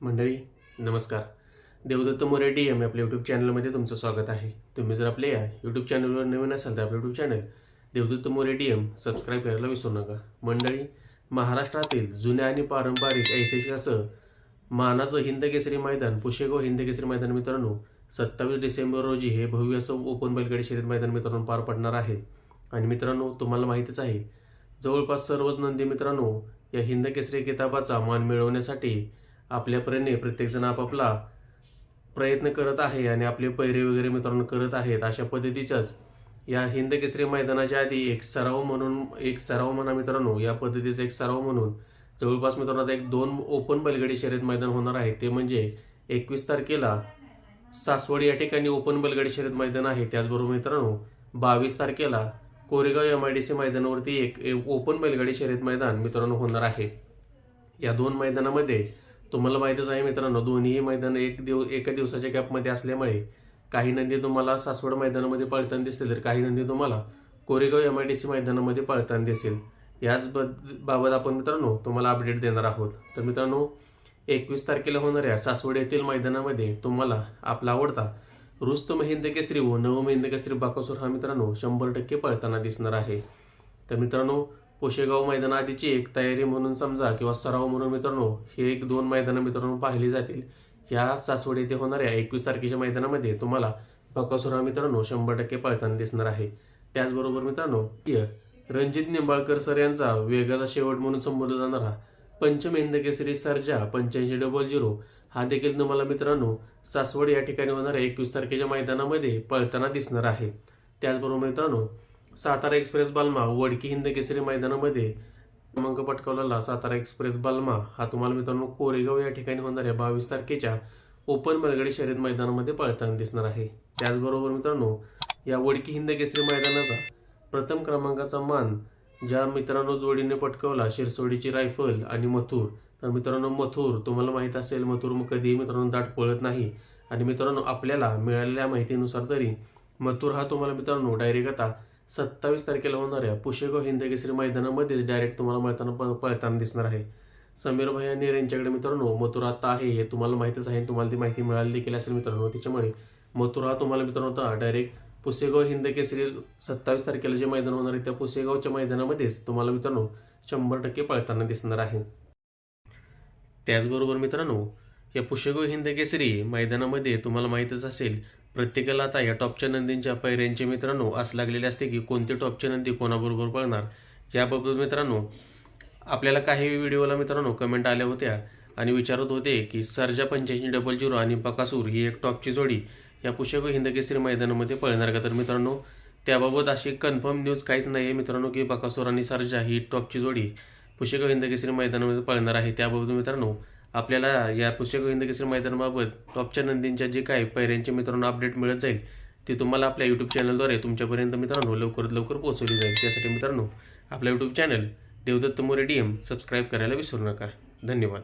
मंडळी नमस्कार. Devdatt More D M आपल्या यूट्यूब चॅनलमध्ये तुमचं स्वागत आहे. तुम्ही जर आपल्या या यूट्यूब चॅनलवर नवीन असाल तर आपलं YouTube channel Devdatta More D M subscribe करायला विसरू नका. मंडळी महाराष्ट्रातील जुन्या आणि पारंपरिक ऐतिहासिक असं मानाचं हिंद केसरी मैदान पुशेगाव हिंद केसरी मैदान मित्रांनो सत्तावीस डिसेंबर रोजी हे भव्य असं ओपन बैलगाडी शर्यत मैदान मित्रांनो पार पडणार आहे. आणि मित्रांनो तुम्हाला माहितीच आहे जवळपास सर्वच नंदी मित्रांनो या हिंद केसरी किताबाचा मान मिळवण्यासाठी आपल्यापरीने प्रत्येकजण आपापला प्रयत्न करत आहे आणि आपले पैरे वगैरे मित्रांनो करत आहेत. अशा पद्धतीच्याच या हिंद केसरी मैदानाच्या आधी एक सराव म्हणून एक सराव म्हणा मित्रांनो या पद्धतीचा एक सराव म्हणून जवळपास मित्रांनो आता एक दोन ओपन बैलगाडी शर्यत मैदान होणार आहे. ते म्हणजे एकवीस तारखेला सासवड या ठिकाणी ओपन बैलगाडी शर्यत मैदान आहे. त्याचबरोबर मित्रांनो बावीस तारखेला Koregaon M I D C मैदानावरती एक एक ओपन बैलगाडी शर्यत मैदान मित्रांनो होणार आहे. या दोन मैदानामध्ये तुम्हाला माहीतच आहे मित्रांनो दोन्ही मैदान एक दिव एका दिवसाच्या गॅपमध्ये असल्यामुळे काही नंदी तुम्हाला सासवड मैदानामध्ये पळताना दिसतील तर काही नंदी तुम्हाला Koregaon M I D C मैदानामध्ये पळताना दिसेल. याच बाबत आपण मित्रांनो तुम्हाला अपडेट देणार आहोत. तर मित्रांनो एकवीस तारखेला होणाऱ्या सासवड येथील मैदानामध्ये तुम्हाला आपला आवडता रुस्तम हिंद केसरी व नवम हिंद केसरी बाकासूर हा मित्रांनो शंभर टक्के पळताना दिसणार आहे. तर मित्रांनो पोशेगाव मैदानाआधीची एक तयारी म्हणून समजा किंवा सराव म्हणून मित्रांनो हे एक दोन मैदानं मित्रांनो पाहिली जातील. या सासवड येथे होणाऱ्या एकवीस तारखेच्या मैदानामध्ये तुम्हाला बकासुरा मित्रांनो शंभर टक्के पळताना दिसणार आहे. त्याचबरोबर मित्रांनो य- रणजित निंबाळकर सर यांचा वेगाचा शेवट म्हणून संबोधला जाणारा पंचम हिंद केसरी सर्जा पंच्याऐंशी डबल झिरो हा देखील तुम्हाला मित्रांनो सासवड या ठिकाणी होणाऱ्या एकवीस तारखेच्या मैदानामध्ये पळताना दिसणार आहे. त्याचबरोबर मित्रांनो सातारा एक्सप्रेस बालमा वडकी हिंद केसरी मैदानामध्ये क्रमांक पटकावलेला सातारा एक्सप्रेस बालमा. हा तुम्हाला मित्रांनो कोरेगाव या ठिकाणी होणाऱ्या बावीस तारखेच्या ओपन बलगडी शर्यत मैदानामध्ये पळताना दिसणार आहे. त्याचबरोबर मित्रांनो या वडकी हिंद केसरी मैदानाचा प्रथम क्रमांकाचा मान ज्या मित्रांनो जोडीने पटकवला शिरसोडीची रायफल आणि मथुर. तर मित्रांनो मथुर तुम्हाला माहीत असेल मथुर मग कधीही मित्रांनो दाट पळत नाही. आणि मित्रांनो आपल्याला मिळालेल्या माहितीनुसार तरी मथुर हा तुम्हाला मित्रांनो डायरेक्ट आता सत्तावीस तारखेला होणाऱ्या पुशेगाव हिंदकेसरी मैदानामध्येच डायरेक्ट तुम्हाला मिळताना प- पळताना दिसणार आहे. समीर भाई आणि यांच्याकडे मित्रांनो मथुरा आता आहे हे तुम्हाला माहितीच आहे तुम्हाला ती माहिती मिळाली देखील असेल मित्रांनो. त्याच्यामुळे मथुरा हा तुम्हाला मित्रांनो आता डायरेक्ट पुसेगाव हिंदकेसरी सत्तावीस तारखेला जे मैदान होणार आहे त्या पुसेगावच्या मैदानामध्येच तुम्हाला मित्रांनो शंभर टक्के पळताना दिसणार आहे. त्याचबरोबर मित्रांनो या पुशेगाव हिंद केसरी मैदानामध्ये तुम्हाला माहीतच असेल प्रत्येकाला आता या टॉपच्या नंदींच्या पैऱ्यांचे मित्रांनो आस लागलेले असते की कोणती टॉपची नंदी कोणाबरोबर पळणार? याबाबत मित्रांनो आपल्याला काही व्हिडिओला मित्रांनो कमेंट आल्या होत्या. आणि विचारत होते की सर्जा पंच्याऐंशी डबल झिरो आणि बकासूर ही एक टॉपची जोडी या पुष्यगाव हिंदकेसरी मैदानामध्ये पळणार का? तर मित्रांनो त्याबाबत अशी कन्फर्म न्यूज काहीच नाही आहे मित्रांनो की बकासूर आणि सर्जा ही टॉपची जोडी पुष्यगाव हिंदकेसरी मैदानामध्ये पळणार आहे. त्याबाबत मित्रांनो आपल्याला या पुस्तक हिंद मैदानाबाबत टॉपच्या नंदींच्या जे काय पैऱ्यांचे मित्रांनो अपडेट मिळत जाईल ते तुम्हाला आपल्या यूट्यूब चॅनलद्वारे तुमच्यापर्यंत मित्रांनो लवकरात लवकर पोहोचवली जाईल. त्यासाठी मित्रांनो आपला YouTube channel Devdatta More D M subscribe करायला विसरू नका. धन्यवाद.